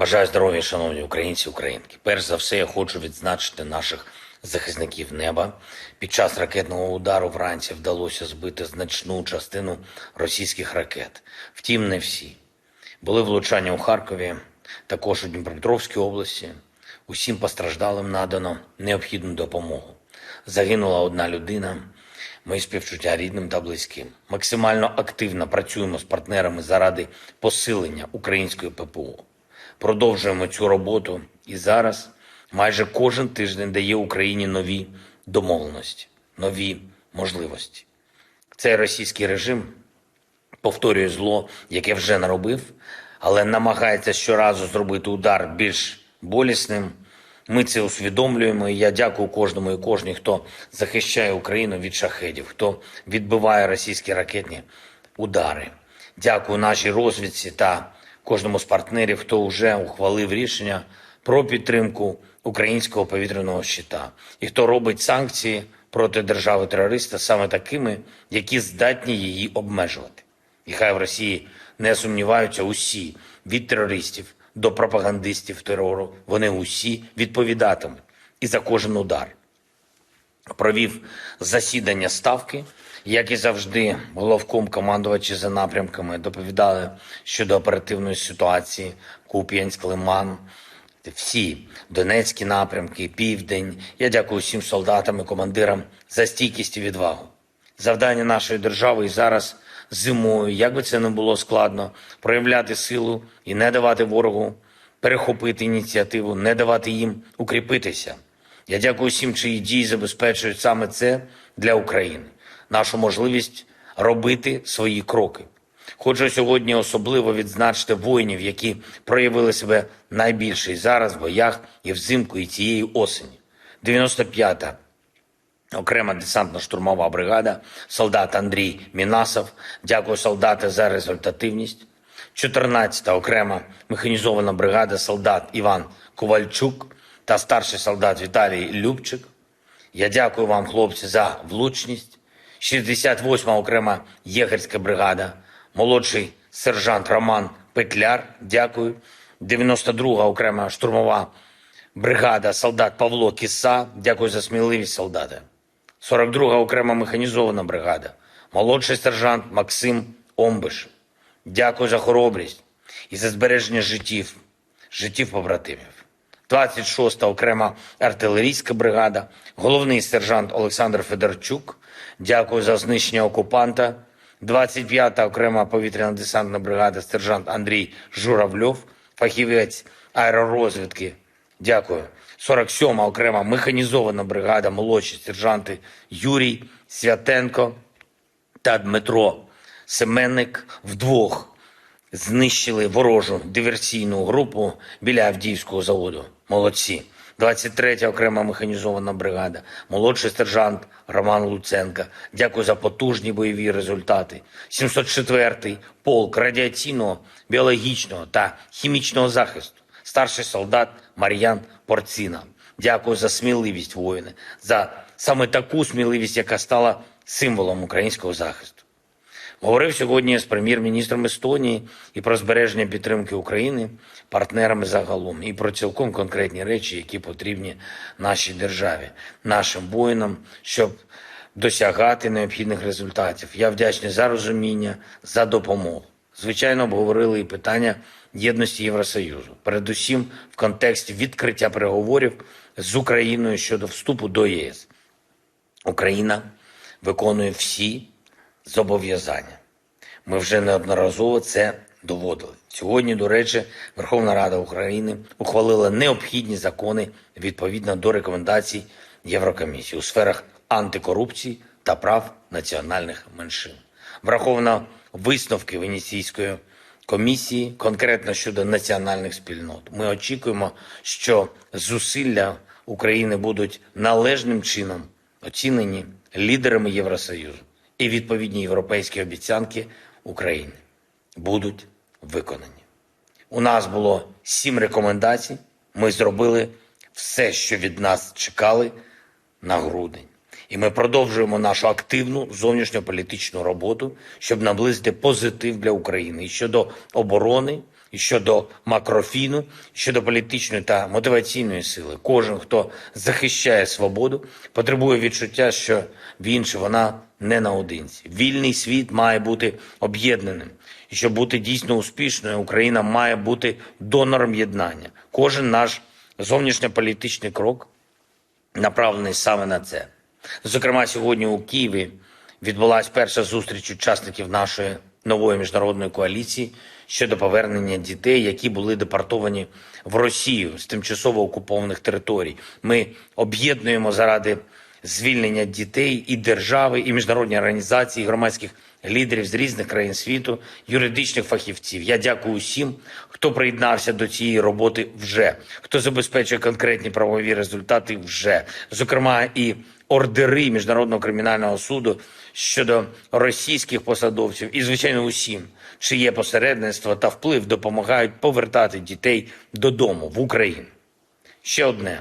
Бажаю здоров'я, шановні українці, українки. Перш за все, я хочу відзначити наших захисників неба. Під час ракетного удару вранці вдалося збити значну частину російських ракет. Втім, не всі. Були влучання у Харкові, також у Дніпропетровській області. Усім постраждалим надано необхідну допомогу. Загинула одна людина. Мої співчуття рідним та близьким. Максимально активно працюємо з партнерами заради посилення української ППО. Продовжуємо цю роботу і зараз майже кожен тиждень дає Україні нові домовленості, нові можливості. Цей російський режим повторює зло, яке вже наробив, але намагається щоразу зробити удар більш болісним. Ми це усвідомлюємо, і я дякую кожному і кожній, хто захищає Україну від шахедів, хто відбиває російські ракетні удари. Дякую нашій розвідці та кожному з партнерів, хто вже ухвалив рішення про підтримку українського повітряного щита і хто робить санкції проти держави-терориста саме такими, які здатні її обмежувати. І хай в Росії не сумніваються усі від терористів до пропагандистів терору. Вони усі відповідатимуть і за кожен удар. Провів засідання ставки, як і завжди, головком командувачі за напрямками доповідали щодо оперативної ситуації Куп'янськ, Лиман, всі Донецькі напрямки, Південь. Я дякую всім солдатам і командирам за стійкість і відвагу. Завдання нашої держави і зараз зимою, як би це не було складно, проявляти силу і не давати ворогу перехопити ініціативу, не давати їм укріпитися. Я дякую всім, чиї дії забезпечують саме це для України, нашу можливість робити свої кроки. Хочу сьогодні особливо відзначити воїнів, які проявили себе найбільше і зараз в боях і взимку, і цієї осені. 95-та Окрема десантно-штурмова бригада, солдат Андрій Мінасов. Дякую, солдати, за результативність. 14-та окрема механізована бригада, солдат Іван Ковальчук та старший солдат Віталій Любчик. Я дякую вам, хлопці, за влучність. 68-ма окрема єгерська бригада, молодший сержант Роман Петляр. Дякую. 92-га окрема штурмова бригада, солдат Павло Кіса. Дякую за сміливість, солдати. 42-га окрема механізована бригада, молодший сержант Максим Омбиш. Дякую за хоробрість і за збереження життів, життів побратимів. 26-та окрема артилерійська бригада, головний сержант Олександр Федорчук. Дякую за знищення окупанта. 25-та окрема повітряна десантна бригада, сержант Андрій Журавльов, фахівець аеророзвідки. Дякую. 47-ма окрема механізована бригада, молодші сержанти Юрій Святенко та Дмитро Семенник вдвох знищили ворожу диверсійну групу біля Авдіївського заводу. Молодці. 23-я окрема механізована бригада, молодший сержант Роман Луценка. Дякую за потужні бойові результати. 704-й полк радіаційного, біологічного та хімічного захисту. Старший солдат Мар'ян Порціна. Дякую за сміливість воїни, за саме таку сміливість, яка стала символом українського захисту. Говорив сьогодні з прем'єр-міністром Естонії і про збереження підтримки України партнерами загалом, і про цілком конкретні речі, які потрібні нашій державі, нашим воїнам, щоб досягати необхідних результатів. Я вдячний за розуміння, за допомогу. Звичайно, обговорили і питання єдності Євросоюзу, передусім в контексті відкриття переговорів з Україною щодо вступу до ЄС. Україна виконує всі зобов'язання. Ми вже неодноразово це доводили. Сьогодні, до речі, Верховна Рада України ухвалила необхідні закони відповідно до рекомендацій Єврокомісії у сферах антикорупції та прав національних меншин. Враховано висновки Венеційської комісії конкретно щодо національних спільнот. Ми очікуємо, що зусилля України будуть належним чином оцінені лідерами Євросоюзу і відповідні європейські обіцянки України будуть виконані. У нас було сім рекомендацій. Ми зробили все, що від нас чекали на грудень. І ми продовжуємо нашу активну зовнішньополітичну роботу, щоб наблизити позитив для України щодо оборони, щодо макрофіну, щодо політичної та мотиваційної сили. Кожен, хто захищає свободу, потребує відчуття, що він чи вона не наодинці. Вільний світ має бути об'єднаним. І щоб бути дійсно успішною, Україна має бути донором єднання. Кожен наш зовнішньополітичний крок направлений саме на це. Зокрема, сьогодні у Києві відбулася перша зустріч учасників нашої нової міжнародної коаліції щодо повернення дітей, які були депортовані в Росію з тимчасово окупованих територій. Ми об'єднуємо заради звільнення дітей і держави, і міжнародні організації, і громадських лідерів з різних країн світу, юридичних фахівців. Я дякую усім, хто приєднався до цієї роботи вже, хто забезпечує конкретні правові результати вже, зокрема і ордери міжнародного кримінального суду щодо російських посадовців, і звичайно усім, чиє посередництво та вплив допомагають повертати дітей додому в Україну. Ще одне.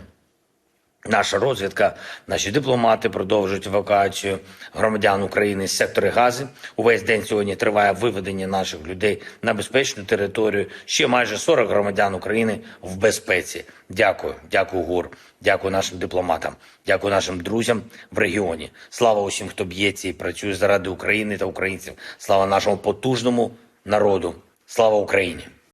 Наша розвідка, наші дипломати продовжують евакуацію громадян України з сектори Гази. Увесь день сьогодні триває виведення наших людей на безпечну територію. Ще майже 40 громадян України в безпеці. Дякую, дякую, ГУР, дякую нашим дипломатам, дякую нашим друзям в регіоні. Слава усім, хто б'ється і працює заради України та українців. Слава нашому потужному народу. Слава Україні!